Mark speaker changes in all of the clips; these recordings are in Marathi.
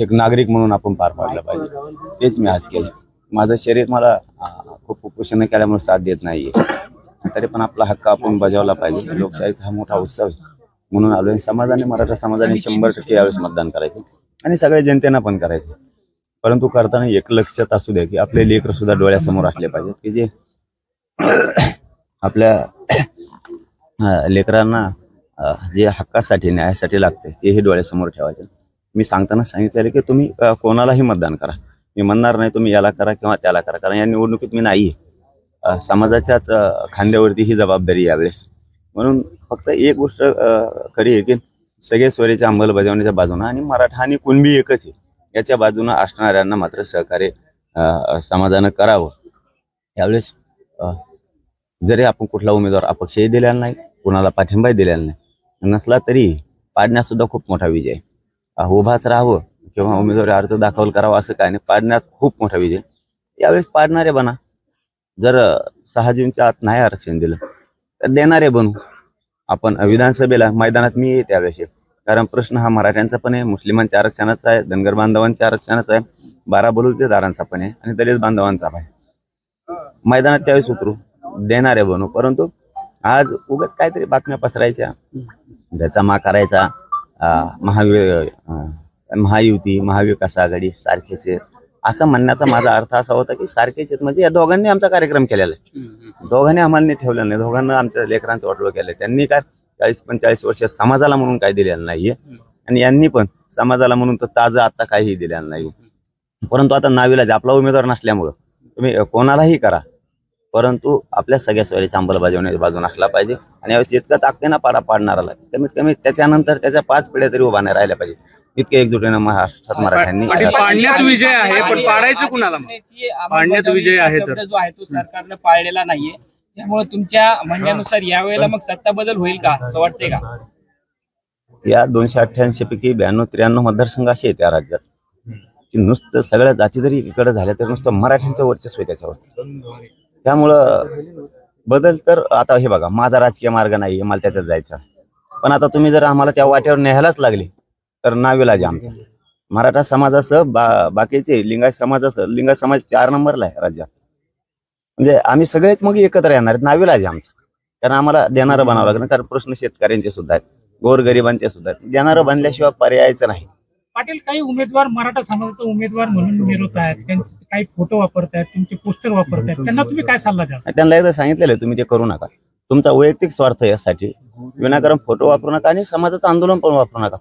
Speaker 1: एक नागरिक म्हणून आपण पार पाडलं पाहिजे. तेच मी आज केलं. माझं शरीर मला खूप कुपोषण केल्यामुळे साथ देत नाहीये. तरी पण आपला हक्क आपण बजावला पाहिजे. लोकशाहीचा हा मोठा उत्सव आहे. म्हणून आलोय. समाजाने मराठा समाजाने शंभर टक्के यावेळेस मतदान करायचं. आणि सगळ्या जनतेनं पण करायचं. परंतु करताना एक लक्षात असू द्या की आपले लेकर सुद्धा डोळ्यासमोर असले पाहिजेत की जे आपल्या लेकरांना जे हक्कासाठी न्यायासाठी लागते तेही डोळ्यासमोर ठेवायचे. मी सांगताना सांगितलेलं की तुम्ही कोणालाही मतदान करा. मी म्हणणार नाही तुम्ही याला करा किंवा त्याला करा. कारण या निवडणुकीत मी नाही आहे समाजाच्याच खांद्यावरती ही जबाबदारी यावेळेस. म्हणून फक्त एक गोष्ट खरी आहे की सगळे स्वरीच्या अंमलबजावणीच्या बाजूनं आणि मराठा आणि कुणबी एकच आहे. याच्या बाजूनं असणाऱ्यांना मात्र सहकार्य समाजानं करावं. यावेळेस जरी आपण कुठला उमेदवार अपक्षही दिलेला नाही कुणाला पाठिंबाही दिलेला नाही नसला तरी पाडण्यासुद्धा खूप मोठा विजय आहे. उभाच राहावं किंवा उमेदवारी अर्ज दाखल करावा असं काय नाही. पाडण्यात खूप मोठा विजय. यावेळेस पाडणारे बना. जर सहा जूनच्या आत नाही आरक्षण दिलं तर देणारे बनू. आपण विधानसभेला मैदानात मी येते त्यावेळेस. कारण प्रश्न हा मराठ्यांचा पण आहे मुस्लिमांच्या आरक्षणाचा आहे धनगर बांधवांच्या आरक्षणाचा आहे बारा बलुतेदारांचा पण आहे आणि दलित बांधवांचा पण आहे. मैदानात त्यावेळेस उतरू. देणारे बनू. परंतु आज उगाच काहीतरी बातम्या पसरायच्या. त्याचा मा करायचा. महावि महायुती महाविकास आघाडी सारखेच आहेत. असं म्हणण्याचा माझा अर्थ असा होता की सारखेच आहेत. म्हणजे या दोघांनी आमचा कार्यक्रम केलेला आहे. दोघांनी आम्हाला नाही ठेवलं नाही. दोघांना आमच्या लेकरांचं वाटलं केलं त्यांनी काय चाळीस पंचेचाळीस वर्ष समाजाला म्हणून काय दिलेलं नाहीये. आणि यांनी पण समाजाला म्हणून तर ताजं आता काहीही दिलेलं नाहीये. परंतु आता नावीलाज आपला उमेदवार नसल्यामुळं तुम्ही कोणालाही करा. परंतु आपल्या सगळ्या सोयीच्या अंमलबजावणीच्या बाजून असला पाहिजे. आणि यावेळेस इतका ताकदीनं पाडा पाडणाराला कमीत कमी त्याच्यानंतर त्याच्या पाच पिढ्या तरी उभा नाही राहिल्या पाहिजे इतक्या एकजुटीनं महाराष्ट्रात मराठ्यांनी
Speaker 2: पाडण्यात विजय आहे, पण पाडायचं कुणाला?
Speaker 3: पाडण्यात
Speaker 2: विजय आहे तर.
Speaker 3: जो आहे तो सरकारनं पाळलेला नाहीये. त्यामुळे तुमच्या म्हणण्यानुसार यावेळेला मग सत्ता बदल होईल का? असं वाटतंय का?
Speaker 1: या दोनशे अठ्ठ्याऐंशी पैकी ब्याण्णव त्र्याण्णव मतदारसंघ असे आहेत या राज्यात. की नुसतं सगळ्या जाती जरी एकीकडे झाल्या तर नुसतं मराठ्यांचं वर्चस्व आहे त्याच्यावरती. त्यामुळं बदल तर आता हे बघा माझा राजकीय मार्ग नाही मला त्याच्यात जायचा. पण आता तुम्ही जर आम्हाला त्या वाट्यावर न्यायलाच लागले तर नाविलाज आमचा. मराठा समाजासह बा बाकीचे लिंगायत समाजासह लिंगायत समाज चार नंबरला आहे राज्यात. म्हणजे आम्ही सगळेच मग एकत्र येणार आहेत नाविलाज आमचा. कारण आम्हाला देणारं बनावं लागणार कारण प्रश्न शेतकऱ्यांचे सुद्धा आहेत गोरगरिबांचे सुद्धा आहेत. देणारं बनल्याशिवाय पर्यायचं नाही.
Speaker 4: पाटील काही उमेदवार मराठा समाजाचा उमेदवार म्हणून मिरवत आहेत. त्यांचे काही फोटो वापरतायत तुमचे पोस्टर वापरतायत त्यांना तुम्ही काय सल्ला द्याल?
Speaker 1: आणि त्यांना एकदा सांगितलेलं आहे, तुम्ही ते करू नका. तुमचा वैयक्तिक स्वार्थ यासाठी. विनाकारण फोटो वापरू नका आणि समाजाचं आंदोलन पण वापरू नका.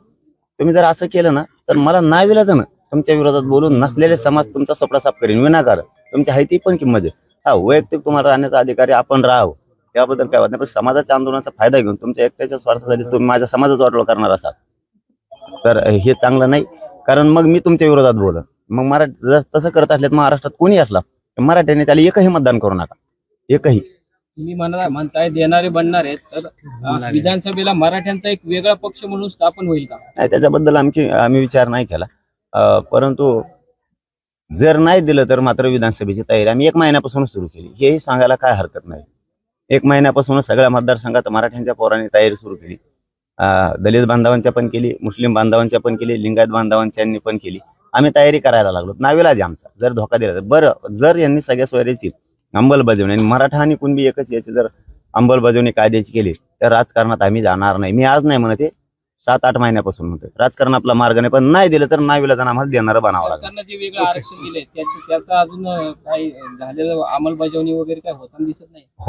Speaker 1: तुम्ही जर असं केलं ना तर मला नाविलाज ना तुमच्या विरोधात बोलून नसलेले समाज तुमचा सपडा साफ करेन. विनाकारण. तुमच्या हायती पण किंमत आहे. हा वैयक्तिक तुम्हाला राहण्याचा अधिकारी आपण राहावं. त्याबद्दल काय वाटत नाही पण समाजाच्या आंदोलनाचा फायदा घेऊन तुमच्या एकट्याच्या स्वार्थासाठी तुम्ही माझ्या समाजाचा वाटोळ करणार असाल. तर हे चांगलं नाही. कारण मग मी तुमच्या विरोधात बोलन मग मराठी जर तसं करत असले तर महाराष्ट्रात कोणी असला? मराठ्याने त्याला एकही मतदान करू नका. एकही.
Speaker 3: तुम्ही म्हणा म्हणताय देणारे बनणार आहेत तर विधानसभेला मराठ्यांचा एक वेगळा पक्ष म्हणून स्थापन होईल का?
Speaker 1: नाही त्याच्याबद्दल आमची आम्ही विचार नाही केला. परंतु जर नाही दिलं तर मात्र विधानसभेची तयारी आम्ही एक महिन्यापासूनच सुरू केली. हेही सांगायला काय हरकत नाही. एक महिन्यापासूनच सगळ्या मतदारसंघात मराठ्यांच्या पोरांनी तयारी सुरू केली. दलित बांधवांच्या पण केली मुस्लिम बांधवांच्या पण केली लिंगायत बांधवांच्यांनी पण केली. आम्ही तयारी करायला लागलो. नाविलाज आहे आमचा. जर धोका दिला तर. बरं जर यांनी सगळ्या सोयऱ्याची अंमलबजावणी आणि मराठा आणि कुणबी एकच याची जर अंमलबजावणी कायद्याची केली तर राजकारणात आम्ही जाणार नाही. मी आज नाही म्हणत सात आठ महिन्यापासून म्हणतोय राजकारण आपला मार्ग नाही पण नाही दिलं तर नाही विला आम्हाला देणारं बनावं लागेल.
Speaker 3: जे वेगळं आरक्षण दिले त्याचं अजून काही झालेलं अंमलबजावणी वगैरे काय होताना दिसत नाही?